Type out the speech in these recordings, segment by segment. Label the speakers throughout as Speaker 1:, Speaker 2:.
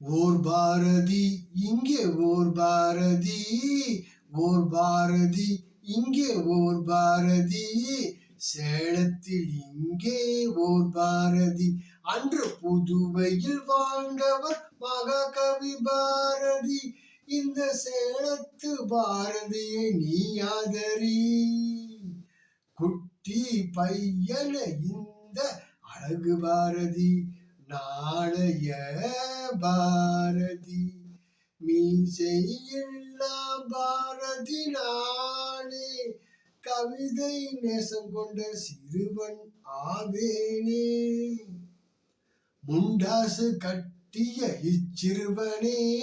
Speaker 1: ஓர் பாரதி இங்கே ஓர் பாரதி. ஓர் பாரதி இங்கே ஓர் பாரதி. சேலத்தில் இங்கே ஓர் பாரதி. அன்று புதுவையில் வாழ்ந்தவர் மகாகவி பாரதி. இந்த சேலத்து பாரதியை நீ ஆதரி. குட்டி பையன இந்த அழகு பாரதி. நாளைய பாரதி. மீசையில்லா பாரதி நானே. கவிதை நேசம் கொண்ட சிறுவன் ஆவேனே. முண்டாசு கட்டிய இச்சிறுவனே.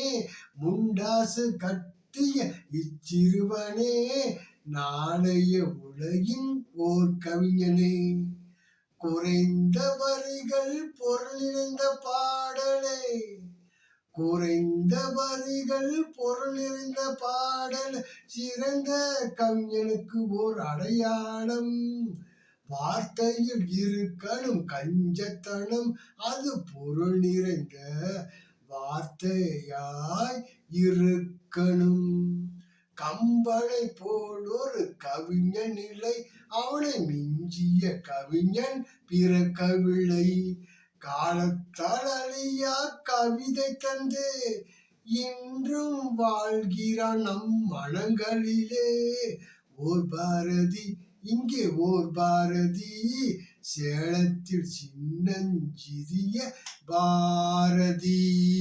Speaker 1: முண்டாசு கட்டிய இச்சிறுவனே. நாளைய உலகின் ஓர் கவிஞனே. குறைந்த வரிகள் பொருள் நிறைந்த பாடலே. குறைந்த வரிகள் பொருள் நிறைந்த பாடல். சிறந்த கவிஞனுக்கு ஓர் அடையாளம். வார்த்தையில் இருக்கணும் கஞ்சத்தனம் அது பொருள் நிறைந்த வார்த்தையாய் இருக்கணும். கம்பளை போல் ஒரு கவிஞன் இல்லை. அவனை மிஞ்சிய கவிஞன் பிற கவிழை. காலத்தால் அழியா கவிதை தந்து. இன்றும் வாழ்கிறான் நம் மனங்களிலே ஓர் பாரதி இங்கே ஓர் பாரதி. சேலத்தில் சின்னஞ்சிறிய பாரதி.